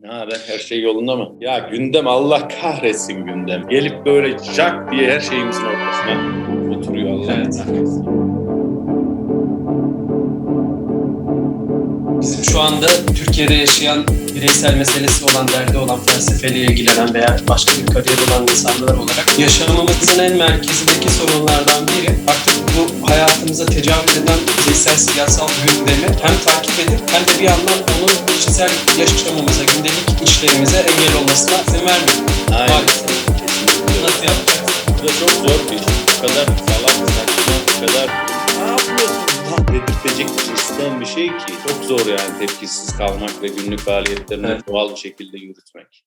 Ne haber? Her şey yolunda mı? Ya gündem Allah kahretsin gündem. Gelip böyle cak diye her şeyimizin ortasına oturuyor Allah Evet. Bizim şu anda Türkiye'de yaşayan bireysel meselesi olan, derdi olan, felsefeyle ilgilenen veya başka bir kariyer olan insanlar olarak yaşamımızın en merkezindeki sorunlardan biri artık bu hayatımıza tecavüz eden bireysel siyasal gündemi hem takip edip hem de bir yandan onun kişisel yaşamımıza, gündelik işlerimize engel olmasına izin vermiyor. Aynen. Maalesef. Nasıl yapacağız? Bu da çok zor bir iş. Bu kadar salak, saçma, bu kadar ne yapıyorsun dedirtecek tırsıdan bir şey ki. Çok zor yani tepkisiz kalmak ve günlük faaliyetlerini Evet. doğal bir şekilde yürütmek.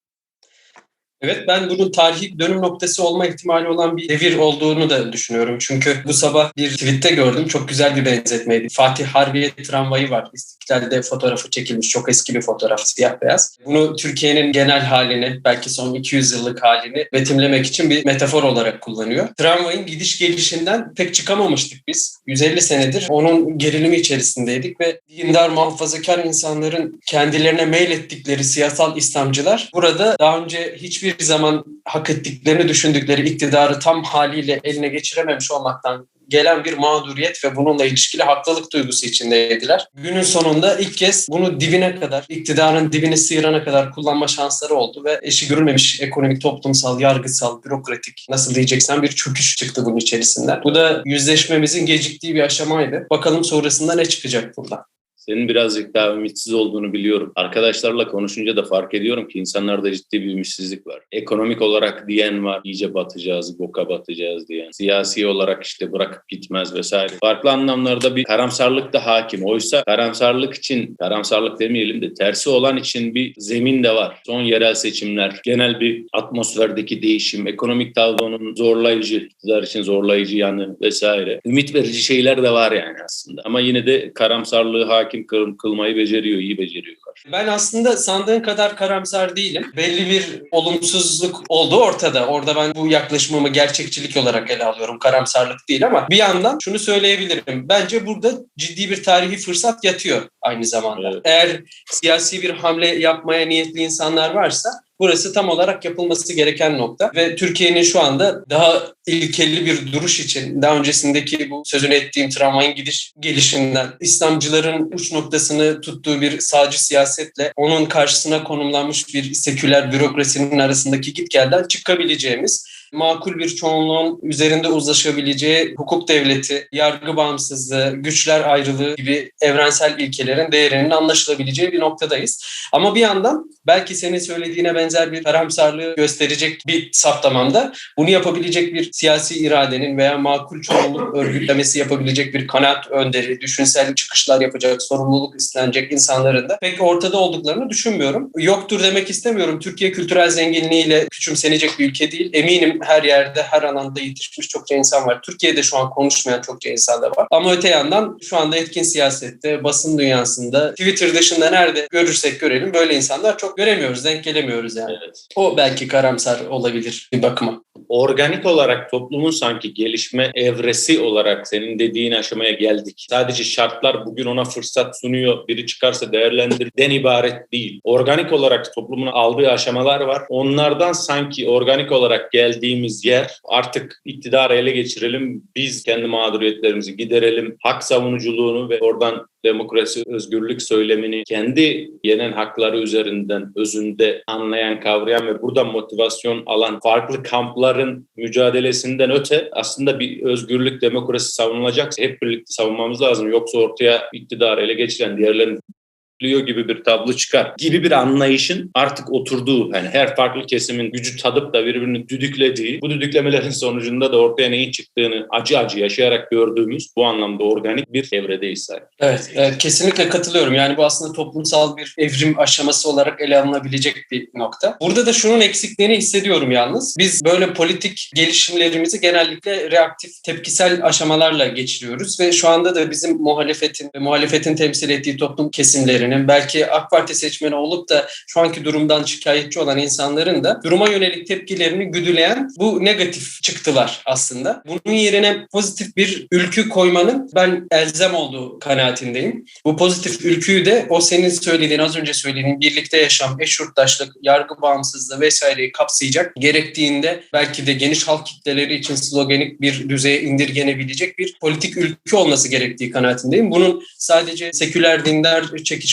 Evet ben bunun tarihi dönüm noktası olma ihtimali olan bir devir olduğunu da düşünüyorum. Çünkü bu sabah bir tweette gördüm. Çok güzel bir benzetmeydi. Fatih Harbiye tramvayı var. İstiklal'de fotoğrafı çekilmiş. Çok eski bir fotoğraf. Siyah beyaz. Bunu Türkiye'nin genel halini, belki son 200 yıllık halini betimlemek için bir metafor olarak kullanıyor. Tramvayın gidiş gelişinden pek çıkamamıştık biz. 150 senedir onun gerilimi içerisindeydik ve dindar muhafazakar insanların kendilerine meylettikleri siyasal İslamcılar burada daha önce hiçbir zaman hak ettiklerini düşündükleri iktidarı tam haliyle eline geçirememiş olmaktan gelen bir mağduriyet ve bununla ilişkili haklılık duygusu içindeydiler. Günün sonunda ilk kez bunu dibine kadar, iktidarın dibini sıyırana kadar kullanma şansları oldu ve eşi görülmemiş ekonomik, toplumsal, yargısal, bürokratik nasıl diyeceksen bir çöküş çıktı bunun içerisinden. Bu da yüzleşmemizin geciktiği bir aşamaydı. Bakalım sonrasında ne çıkacak buradan. Senin birazcık daha ümitsiz olduğunu biliyorum. Arkadaşlarla konuşunca da fark ediyorum ki insanlarda ciddi bir ümitsizlik var. Ekonomik olarak diyen var, iyice batacağız, boka batacağız diyen. Siyasi olarak işte bırakıp gitmez vesaire. Farklı anlamlarda bir karamsarlık da hakim. Oysa karamsarlık için, karamsarlık demeyelim de tersi olan için bir zemin de var. Son yerel seçimler, genel bir atmosferdeki değişim, ekonomik tablonun zorlayıcı, iktidar için zorlayıcı yanı vesaire. Ümit verici şeyler de var yani aslında. Ama yine de karamsarlığı hakim kıl- kılmayı beceriyor, iyi beceriyorlar. Ben aslında sandığın kadar karamsar değilim. Belli bir olumsuzluk oldu ortada. Orada ben bu yaklaşımımı gerçekçilik olarak ele alıyorum. Karamsarlık değil ama bir yandan şunu söyleyebilirim. Bence burada ciddi bir tarihi fırsat yatıyor aynı zamanda. Evet. Eğer siyasi bir hamle yapmaya niyetli insanlar varsa Burası tam olarak yapılması gereken nokta ve Türkiye'nin şu anda daha ilkeli bir duruş için daha öncesindeki bu sözünü ettiğim tramvayın gidiş gelişinden İslamcıların uç noktasını tuttuğu bir sağcı siyasetle onun karşısına konumlanmış bir seküler bürokrasinin arasındaki gitgelden çıkabileceğimiz makul bir çoğunluğun üzerinde uzlaşabileceği hukuk devleti, yargı bağımsızlığı, güçler ayrılığı gibi evrensel ilkelerin değerinin anlaşılabileceği bir noktadayız. Ama bir yandan belki senin söylediğine benzer bir karamsarlığı gösterecek bir saptamamda bunu yapabilecek bir siyasi iradenin veya makul çoğunluk örgütlemesi yapabilecek bir kanaat önderi, düşünsel çıkışlar yapacak, sorumluluk üstlenecek insanların da pek ortada olduklarını düşünmüyorum. Yoktur demek istemiyorum. Türkiye kültürel zenginliğiyle küçümsenecek bir ülke değil. Eminim her yerde, her alanda yetişmiş çokça insan var. Türkiye'de şu an konuşmayan çokça insan da var. Ama öte yandan şu anda etkin siyasette, basın dünyasında, Twitter dışında nerede görürsek görelim böyle insanlar çok göremiyoruz, denk gelemiyoruz yani. Evet. O belki karamsar olabilir bir bakıma. Organik olarak toplumun sanki gelişme evresi olarak senin dediğin aşamaya geldik. Sadece şartlar bugün ona fırsat sunuyor, biri çıkarsa değerlendir den ibaret değil. Organik olarak toplumun aldığı aşamalar var. Onlardan sanki organik olarak geldiğimiz yer artık iktidarı ele geçirelim, biz kendi mağduriyetlerimizi giderelim, hak savunuculuğunu ve oradan demokrasi, özgürlük söylemini kendi yenen hakları üzerinden özünde anlayan, kavrayan ve buradan motivasyon alan farklı kampların mücadelesinden öte aslında bir özgürlük, demokrasi savunulacaksa hep birlikte savunmamız lazım. Yoksa ortaya iktidarı ele geçiren diğerlerin Leo gibi bir tablo çıkar gibi bir anlayışın artık oturduğu yani her farklı kesimin gücü tadıp da birbirini düdüklediği bu düdüklemelerin sonucunda da ortaya neyin çıktığını acı acı yaşayarak gördüğümüz bu anlamda organik bir evredeyiz sanki. Evet, evet kesinlikle katılıyorum. Yani bu aslında toplumsal bir evrim aşaması olarak ele alınabilecek bir nokta. Burada da şunun eksikliğini hissediyorum yalnız. Biz böyle politik gelişimlerimizi genellikle reaktif, tepkisel aşamalarla geçiriyoruz ve şu anda da bizim muhalefetin ve muhalefetin temsil ettiği toplum kesimlerinin seçmeninin belki AK Parti seçmeni olup da şu anki durumdan şikayetçi olan insanların da duruma yönelik tepkilerini güdüleyen bu negatif çıktılar aslında. Bunun yerine pozitif bir ülkü koymanın ben elzem olduğu kanaatindeyim. Bu pozitif ülküyü de o senin söylediğin az önce söylediğin birlikte yaşam, eş yurttaşlık, yargı bağımsızlığı vesaireyi kapsayacak gerektiğinde belki de geniş halk kitleleri için sloganik bir düzeye indirgenebilecek bir politik ülkü olması gerektiği kanaatindeyim. Bunun sadece seküler dindar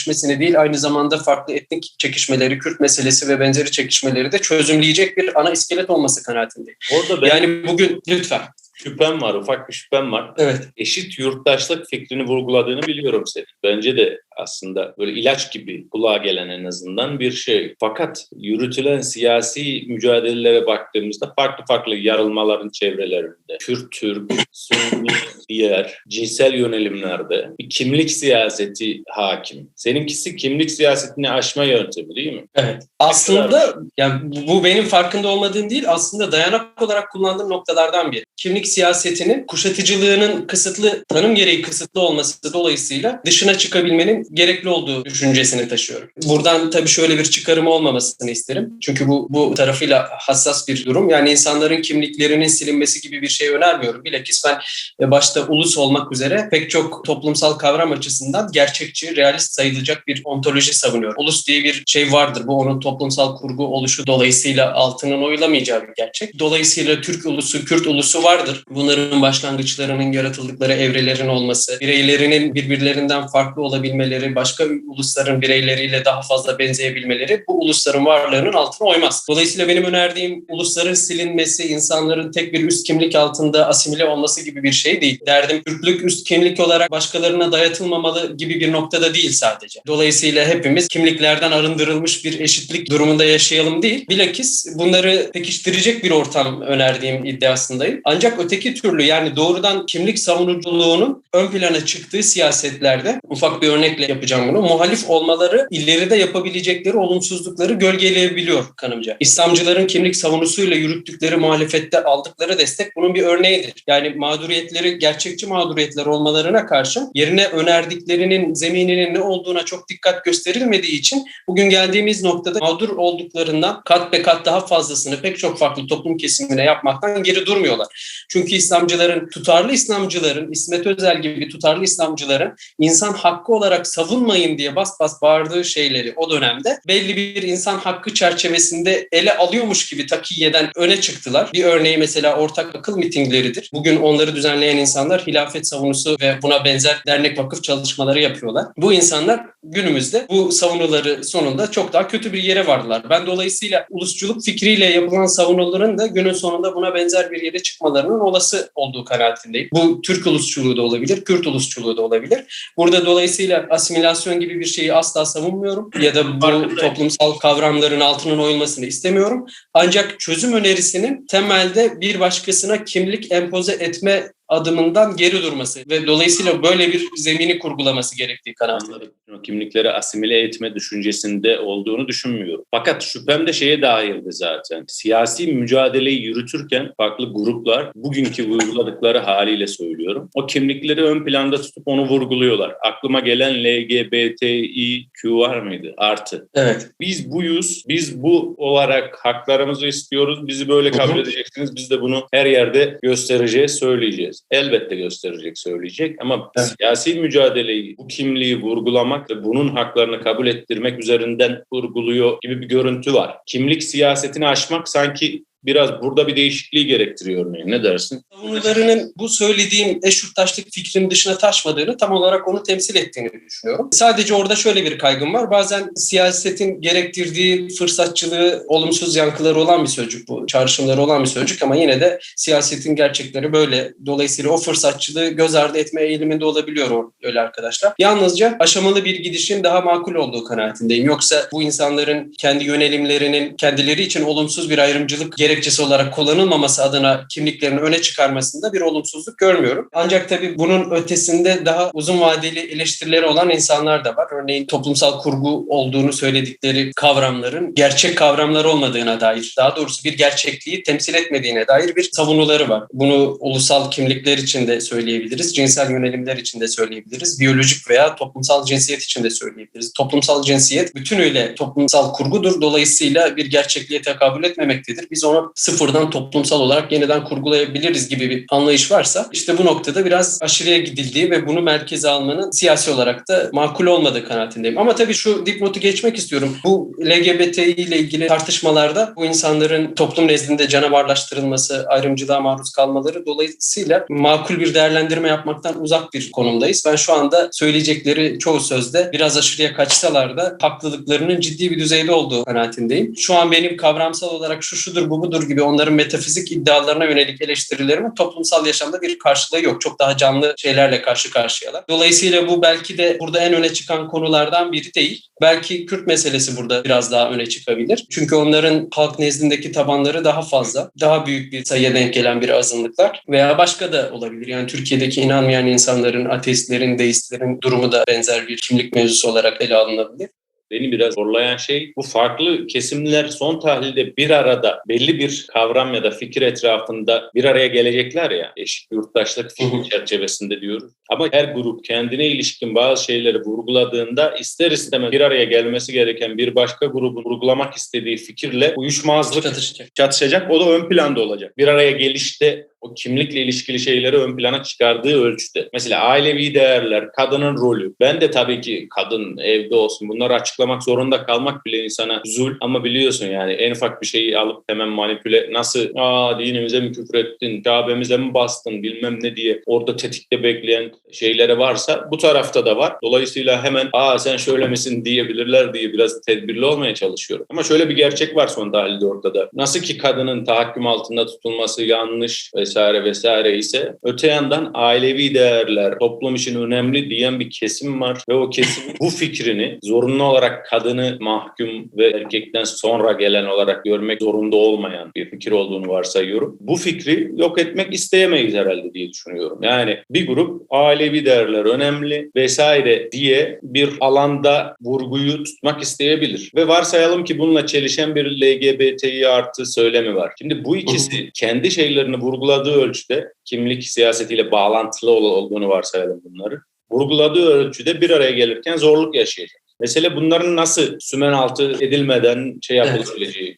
çekişmesini değil aynı zamanda farklı etnik çekişmeleri, Kürt meselesi ve benzeri çekişmeleri de çözümleyecek bir ana iskelet olması kanaatindeyim. Orada ben Yani bugün lütfen. şüphem var, ufak bir şüphem var. Evet. Eşit yurttaşlık fikrini vurguladığını biliyorum senin. Bence de aslında böyle ilaç gibi kulağa gelen en azından bir şey. Fakat yürütülen siyasi mücadelelere baktığımızda farklı farklı yarılmaların çevrelerinde, Kürt, Türk, Sunni, diğer cinsel yönelimlerde bir kimlik siyaseti hakim. Seninkisi kimlik siyasetini aşma yöntemi değil mi? Evet. Aslında yani bu benim farkında olmadığım değil aslında dayanak olarak kullandığım noktalardan biri. Kimlik siyasetinin kuşatıcılığının kısıtlı, tanım gereği kısıtlı olması dolayısıyla dışına çıkabilmenin gerekli olduğu düşüncesini taşıyorum. Buradan tabii şöyle bir çıkarım olmamasını isterim. Çünkü bu bu tarafıyla hassas bir durum. Yani insanların kimliklerinin silinmesi gibi bir şey önermiyorum. Bilakis ben e, başta ulus olmak üzere pek çok toplumsal kavram açısından gerçekçi, realist sayılacak bir ontoloji savunuyorum. Ulus diye bir şey vardır. Bu onun toplumsal kurgu oluşu dolayısıyla altının oyulamayacağı bir gerçek. Dolayısıyla Türk ulusu, Kürt ulusu vardır. Bunların başlangıçlarının yaratıldıkları evrelerin olması, bireylerinin birbirlerinden farklı olabilmeleri, başka ulusların bireyleriyle daha fazla benzeyebilmeleri bu ulusların varlığının altına oymaz. Dolayısıyla benim önerdiğim ulusların silinmesi, insanların tek bir üst kimlik altında asimile olması gibi bir şey değil. Derdim Türklük üst kimlik olarak başkalarına dayatılmamalı gibi bir noktada değil sadece. Dolayısıyla hepimiz kimliklerden arındırılmış bir eşitlik durumunda yaşayalım değil. Bilakis bunları pekiştirecek bir ortam önerdiğim iddiasındayım. Ancak öteki türlü yani doğrudan kimlik savunuculuğunun ön plana çıktığı siyasetlerde ufak bir örnekle yapacağım bunu. Muhalif olmaları ileride yapabilecekleri olumsuzlukları gölgeleyebiliyor kanımca. İslamcıların kimlik savunusuyla yürüttükleri muhalefette aldıkları destek bunun bir örneğidir. Yani mağduriyetleri gerçekçi mağduriyetler olmalarına karşın yerine önerdiklerinin zemininin ne olduğuna çok dikkat gösterilmediği için bugün geldiğimiz noktada mağdur olduklarından kat be kat daha fazlasını pek çok farklı toplum kesimine yapmaktan geri durmuyorlar. Çünkü İslamcıların, tutarlı İslamcıların, İsmet Özel gibi tutarlı İslamcıların insan hakkı olarak savunmayın diye bas bas bağırdığı şeyleri o dönemde belli bir insan hakkı çerçevesinde ele alıyormuş gibi takiyeden öne çıktılar. Bir örneği mesela ortak akıl mitingleridir. Bugün onları düzenleyen insanlar hilafet savunusu ve buna benzer dernek vakıf çalışmaları yapıyorlar. Bu insanlar günümüzde bu savunuları sonunda çok daha kötü bir yere vardılar. Ben dolayısıyla ulusçuluk fikriyle yapılan savunuların da günün sonunda buna benzer bir yere çıkmalarının olası olduğu kanaatindeyim. Bu Türk ulusçuluğu da olabilir, Kürt ulusçuluğu da olabilir. Burada dolayısıyla asimilasyon gibi bir şeyi asla savunmuyorum ya da bu toplumsal kavramların altının oyulmasını istemiyorum. Ancak çözüm önerisinin temelde bir başkasına kimlik empoze etme adımından geri durması ve dolayısıyla böyle bir zemini kurgulaması gerektiği kanaatindeyim. Kimlikleri asimile etme düşüncesinde olduğunu düşünmüyorum. Fakat şüphem de şeye dairdi zaten. Siyasi mücadeleyi yürütürken farklı gruplar bugünkü vurguladıkları haliyle söylüyorum. O kimlikleri ön planda tutup onu vurguluyorlar. Aklıma gelen LGBTİQ var mıydı? Artı. Evet. Biz buyuz, biz bu olarak haklarımızı istiyoruz, bizi böyle kabul edeceksiniz, biz de bunu her yerde göstereceğiz, söyleyeceğiz. Elbette gösterecek, söyleyecek ama Evet. siyasi mücadeleyi, bu kimliği vurgulamak ve bunun haklarını kabul ettirmek üzerinden vurguluyor gibi bir görüntü var. Kimlik siyasetini aşmak sanki biraz burada bir değişikliği gerektiriyor örneğin. Ne dersin? Savunularının bu söylediğim eş yurttaşlık fikrinin dışına taşmadığını tam olarak onu temsil ettiğini düşünüyorum. Sadece orada şöyle bir kaygım var. Bazen siyasetin gerektirdiği fırsatçılığı olumsuz yankıları olan bir sözcük bu. Çağrışımları olan bir sözcük ama yine de siyasetin gerçekleri böyle. Dolayısıyla o fırsatçılığı göz ardı etme eğiliminde olabiliyor öyle arkadaşlar. Yalnızca aşamalı bir gidişin daha makul olduğu kanaatindeyim. Yoksa bu insanların kendi yönelimlerinin kendileri için olumsuz bir ayrımcılık gerektirdiği gerekçesi olarak kullanılmaması adına kimliklerini öne çıkarmasında bir olumsuzluk görmüyorum. Ancak tabii bunun ötesinde daha uzun vadeli eleştirileri olan insanlar da var. Örneğin toplumsal kurgu olduğunu söyledikleri kavramların gerçek kavramlar olmadığına dair, daha doğrusu bir gerçekliği temsil etmediğine dair bir savunuları var. Bunu ulusal kimlikler için de söyleyebiliriz, cinsel yönelimler için de söyleyebiliriz, biyolojik veya toplumsal cinsiyet için de söyleyebiliriz. Toplumsal cinsiyet bütünüyle toplumsal kurgudur. Dolayısıyla bir gerçekliğe tekabül etmemektedir. Biz sıfırdan toplumsal olarak yeniden kurgulayabiliriz gibi bir anlayış varsa işte bu noktada biraz aşırıya gidildiği ve bunu merkeze almanın siyasi olarak da makul olmadığı kanaatindeyim. Ama tabii şu dipnotu geçmek istiyorum. Bu LGBTİ ile ilgili tartışmalarda bu insanların toplum nezdinde canavarlaştırılması, ayrımcılığa maruz kalmaları dolayısıyla makul bir değerlendirme yapmaktan uzak bir konumdayız. Ben şu anda söyleyecekleri çoğu sözde biraz aşırıya kaçsalar da haklılıklarının ciddi bir düzeyde olduğu kanaatindeyim. Şu an benim kavramsal olarak şu şudur bu budur gibi onların metafizik iddialarına yönelik eleştirilerimin toplumsal yaşamda bir karşılığı yok. Çok daha canlı şeylerle karşı karşıyalar. Dolayısıyla bu belki de burada en öne çıkan konulardan biri değil. Belki Kürt meselesi burada biraz daha öne çıkabilir. Çünkü onların halk nezdindeki tabanları daha fazla, daha büyük bir sayıya denk gelen bir azınlıklar veya başka da olabilir. Yani Türkiye'deki inanmayan insanların, ateistlerin, deistlerin durumu da benzer bir kimlik mevzusu olarak ele alınabilir. Beni biraz zorlayan şey bu farklı kesimler son tahlilde bir arada belli bir kavram ya da fikir etrafında bir araya gelecekler ya eşit yurttaşlık fikri çerçevesinde diyoruz. Ama her grup kendine ilişkin bazı şeyleri vurguladığında ister istemez bir araya gelmesi gereken bir başka grubun vurgulamak istediği fikirle uyuşmazlık Çatışacak. çatışacak. O da ön planda olacak. Bir araya gelişte o kimlikle ilişkili şeyleri ön plana çıkardığı ölçüde. Mesela ailevi değerler, kadının rolü. Ben de tabii ki kadın evde olsun bunları açıklamak zorunda kalmak bile insana zul. Ama biliyorsun yani en ufak bir şeyi alıp hemen manipüle nasıl aa dinimize mi küfür ettin, Kabe'mize mi bastın bilmem ne diye orada tetikte bekleyen şeylere varsa bu tarafta da var. Dolayısıyla hemen aa sen şöyle misin diyebilirler diye biraz tedbirli olmaya çalışıyorum. Ama şöyle bir gerçek var son tahlilde ortada. Nasıl ki kadının tahakküm altında tutulması yanlış vesaire vesaire ise öte yandan ailevi değerler toplum için önemli diyen bir kesim var ve o kesim bu fikrini zorunlu olarak kadını mahkum ve erkekten sonra gelen olarak görmek zorunda olmayan bir fikir olduğunu varsayıyorum. Bu fikri yok etmek isteyemeyiz herhalde diye düşünüyorum. Yani bir grup ailevi değerler önemli vesaire diye bir alanda vurguyu tutmak isteyebilir. Ve varsayalım ki bununla çelişen bir LGBTİ artı söylemi var. Şimdi bu ikisi kendi şeylerini vurguladığı ölçüde kimlik siyasetiyle bağlantılı ol- olduğunu varsayalım bunları. Vurguladığı ölçüde bir araya gelirken zorluk yaşayacak. Mesele bunların nasıl sümen altı edilmeden şey yapılabileceği.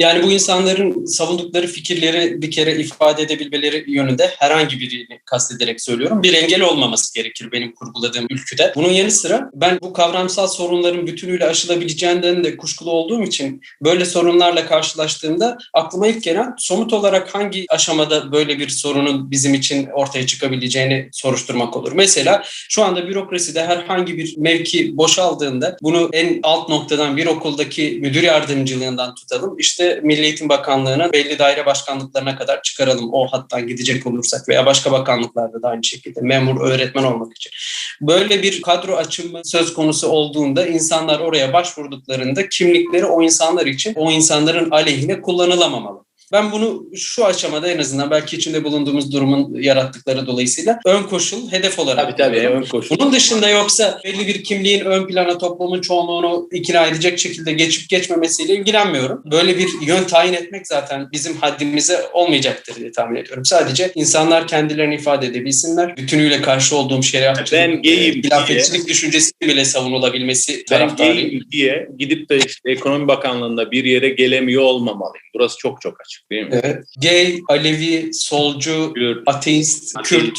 Yani bu insanların savundukları fikirleri bir kere ifade edebilmeleri yönünde herhangi birini kastederek söylüyorum. Bir engel olmaması gerekir benim kurguladığım ülküde. Bunun yanı sıra ben bu kavramsal sorunların bütünüyle aşılabileceğinden de kuşkulu olduğum için böyle sorunlarla karşılaştığımda aklıma ilk gelen somut olarak hangi aşamada böyle bir sorunun bizim için ortaya çıkabileceğini soruşturmak olur. Mesela şu anda bürokraside herhangi bir mevki boşaldığında bunu en alt noktadan bir okuldaki müdür yardımcılığından tutalım. İşte Milli Eğitim Bakanlığı'na belli daire başkanlıklarına kadar çıkaralım o hattan gidecek olursak veya başka bakanlıklarda da aynı şekilde memur öğretmen olmak için. Böyle bir kadro açımı söz konusu olduğunda insanlar oraya başvurduklarında kimlikleri o insanlar için o insanların aleyhine kullanılamamalı. Ben bunu şu aşamada en azından belki içinde bulunduğumuz durumun yarattıkları dolayısıyla ön koşul, hedef olarak görüyorum. ön koşul. Bunun dışında yoksa belli bir kimliğin ön plana toplumun çoğunluğunu ikna edecek şekilde geçip geçmemesiyle ilgilenmiyorum. Böyle bir yön tayin etmek zaten bizim haddimize olmayacaktır diye tahmin ediyorum. Sadece insanlar kendilerini ifade edebilsinler. Bütünüyle karşı olduğum şeriatçılık, Ben gayim e, hilafetçilik düşüncesi bile savunulabilmesi Ben taraftarıyım. gayim diye gidip de işte Ekonomi Bakanlığı'nda bir yere gelemiyor olmamalıyım. Burası çok çok açık değil mi? Evet. Gay, Alevi, solcu, Kürt, ateist, Ateist. Kürt,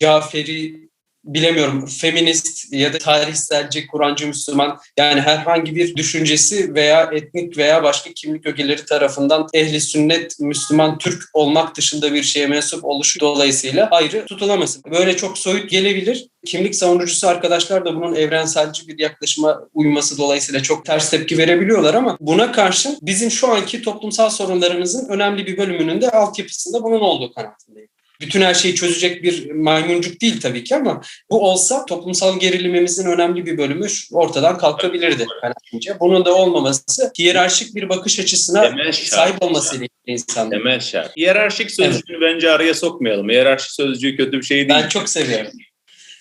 Caferi, bilemiyorum feminist ya da tarihselci, Kur'ancı Müslüman yani herhangi bir düşüncesi veya etnik veya başka kimlik ögeleri tarafından ehli sünnet Müslüman Türk olmak dışında bir şeye mensup oluşu dolayısıyla ayrı tutulamasın. Böyle çok soyut gelebilir. Kimlik savunucusu arkadaşlar da bunun evrenselci bir yaklaşıma uyması dolayısıyla çok ters tepki verebiliyorlar ama buna karşın bizim şu anki toplumsal sorunlarımızın önemli bir bölümünün de altyapısında bunun olduğu kanaatindeyim. Bütün her şeyi çözecek bir maymuncuk değil tabii ki ama bu olsa toplumsal gerilimimizin önemli bir bölümü ortadan kalkabilirdi bence. Bunun da olmaması hiyerarşik bir bakış açısına sahip olması gerekiyor insanların. Temel şart. Hiyerarşik sözcüğünü bence araya sokmayalım. Hiyerarşik sözcüğü kötü bir şey değil. Ben çok seviyorum.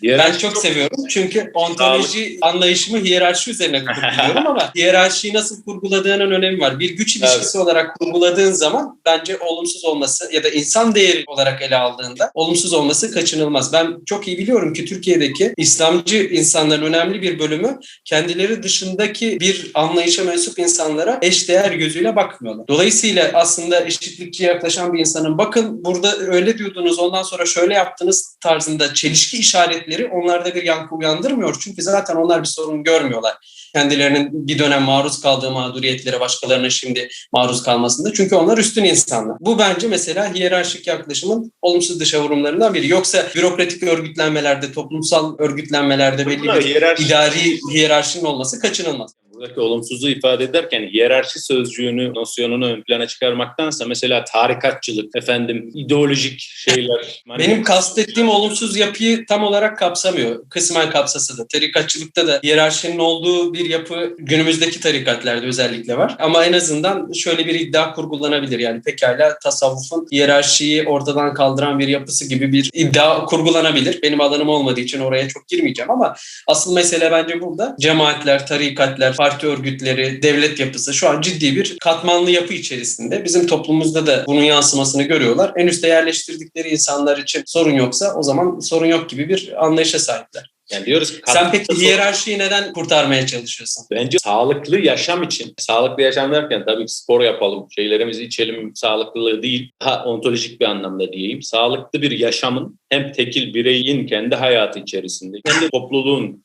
Ben Hiyerarşik çok seviyorum çünkü ontoloji anlayışımı hiyerarşi üzerine kurguluyorum ama hiyerarşiyi nasıl kurguladığının önemi var. Bir güç ilişkisi olarak kurguladığın zaman bence olumsuz olması ya da insan değeri olarak ele aldığında olumsuz olması kaçınılmaz. Ben çok iyi biliyorum ki Türkiye'deki İslamcı insanların önemli bir bölümü kendileri dışındaki bir anlayışa mensup insanlara eşdeğer gözüyle bakmıyorlar. Dolayısıyla aslında eşitlikçi yaklaşan bir insanın bakın burada öyle diyordunuz ondan sonra şöyle yaptınız tarzında çelişki işaretleri onlarda bir yankı uyandırmıyor. Çünkü zaten onlar bir sorun görmüyorlar. Kendilerinin bir dönem maruz kaldığı mağduriyetlere başkalarının şimdi maruz kalmasında. Çünkü onlar üstün insanlar. Bu bence mesela hiyerarşik yaklaşımın olumsuz dışa vurumlarından biri. Yoksa bürokratik örgütlenmelerde, toplumsal örgütlenmelerde belli bir hiyerarşik- idari hiyerarşinin olması kaçınılmaz. Buradaki olumsuzluğu ifade ederken hiyerarşi sözcüğünü, nosyonunu ön plana çıkarmaktansa mesela tarikatçılık, efendim ideolojik şeyler. Benim kastettiğim olumsuz yapıyı tam olarak kapsamıyor. Kısmen kapsasa da. Tarikatçılıkta da hiyerarşinin olduğu bir yapı günümüzdeki tarikatlerde özellikle var. Ama en azından şöyle bir iddia kurgulanabilir. Yani pekala tasavvufun hiyerarşiyi ortadan kaldıran bir yapısı gibi bir iddia kurgulanabilir. Benim alanım olmadığı için oraya çok girmeyeceğim ama asıl mesele bence burada cemaatler, tarikatler, parti örgütleri, devlet yapısı şu an ciddi bir katmanlı yapı içerisinde. Bizim toplumumuzda da bunun yansımasını görüyorlar. En üste yerleştirdikleri insanlar için sorun yoksa o zaman sorun yok gibi bir anlayışa sahipler. Yani diyoruz ki Sen peki hiyerarşiyi neden kurtarmaya çalışıyorsun? Bence sağlıklı yaşam için, sağlıklı yaşam derken tabii ki spor yapalım, şeylerimizi içelim, sağlıklılığı değil, daha ontolojik bir anlamda diyeyim. Sağlıklı bir yaşamın hem tekil bireyin kendi hayatı içerisinde, kendi topluluğun,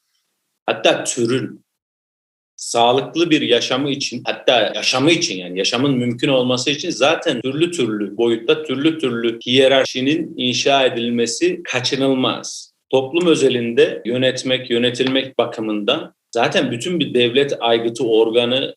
hatta türün sağlıklı bir yaşamı için, hatta yaşamı için yani yaşamın mümkün olması için zaten türlü türlü boyutta, türlü türlü hiyerarşinin inşa edilmesi kaçınılmaz. Toplum özelinde yönetmek, yönetilmek bakımından zaten bütün bir devlet aygıtı organı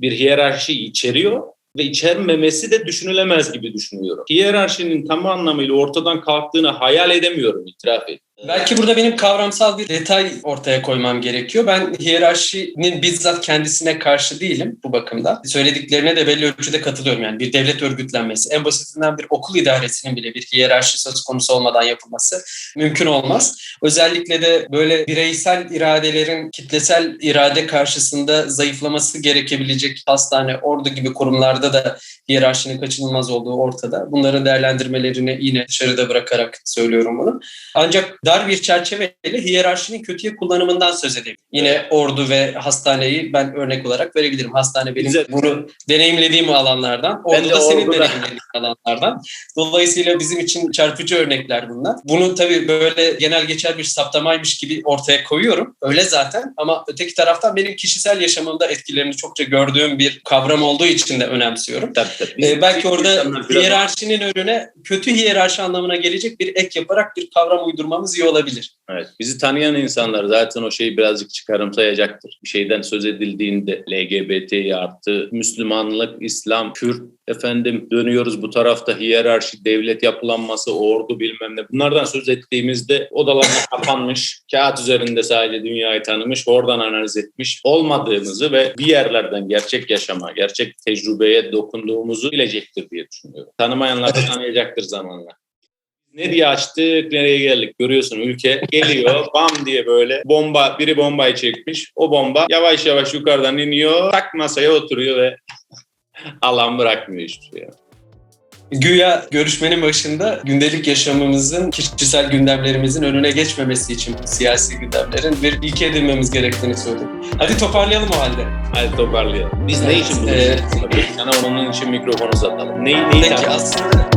bir hiyerarşi içeriyor ve içermemesi de düşünülemez gibi düşünüyorum. Hiyerarşinin tam anlamıyla ortadan kalktığını hayal edemiyorum itiraf et. Belki burada benim kavramsal bir detay ortaya koymam gerekiyor. Ben hiyerarşinin bizzat kendisine karşı değilim bu bakımda. Söylediklerine de belli ölçüde katılıyorum. Yani bir devlet örgütlenmesi, en basitinden bir okul idaresinin bile bir hiyerarşi söz konusu olmadan yapılması mümkün olmaz. Özellikle de böyle bireysel iradelerin kitlesel irade karşısında zayıflaması gerekebilecek hastane, ordu gibi kurumlarda da hiyerarşinin kaçınılmaz olduğu ortada. Bunların değerlendirmelerini yine dışarıda bırakarak söylüyorum bunu. Ancak dar bir çerçeveyle hiyerarşinin kötüye kullanımından söz edelim. Yine ordu ve hastaneyi ben örnek olarak verebilirim. Hastane benim Bize- bunu deneyimlediğim alanlardan. Ordu da senin orduda- deneyimlediğin alanlardan. Dolayısıyla bizim için çarpıcı örnekler bunlar. Bunu tabii böyle genel geçer bir saptamaymış gibi ortaya koyuyorum. Öyle zaten ama öteki taraftan benim kişisel yaşamımda etkilerini çokça gördüğüm bir kavram olduğu için de önemsiyorum. Tabii, tabii. Ee, belki orada hiyerarşinin önüne kötü hiyerarşi anlamına gelecek bir ek yaparak bir kavram uydurmamız iyi olabilir. Evet. Bizi tanıyan insanlar zaten o şeyi birazcık çıkarımsayacaktır. Bir şeyden söz edildiğinde LGBT artı Müslümanlık, İslam, Kürt efendim dönüyoruz bu tarafta hiyerarşi, devlet yapılanması, ordu bilmem ne. Bunlardan söz ettiğimizde odalarına kapanmış, kağıt üzerinde sadece dünyayı tanımış, oradan analiz etmiş olmadığımızı ve bir yerlerden gerçek yaşama, gerçek tecrübeye dokunduğumuzu bilecektir diye düşünüyorum. Tanımayanlar tanıyacaktır zamanla. Ne diye açtık, nereye geldik görüyorsun ülke geliyor bam diye böyle bomba, biri bombayı çekmiş. O bomba yavaş yavaş yukarıdan iniyor, tak masaya oturuyor ve alan bırakmıyor hiçbir şey. Güya görüşmenin başında gündelik yaşamımızın, kişisel gündemlerimizin önüne geçmemesi için bu siyasi gündemlerin bir ilke edinmemiz gerektiğini söyledik. Hadi toparlayalım o halde. Hadi toparlayalım. Biz ne Evet, için e, buluştuk? Sana onun için mikrofonu uzatalım. Ne, neyi Peki aslında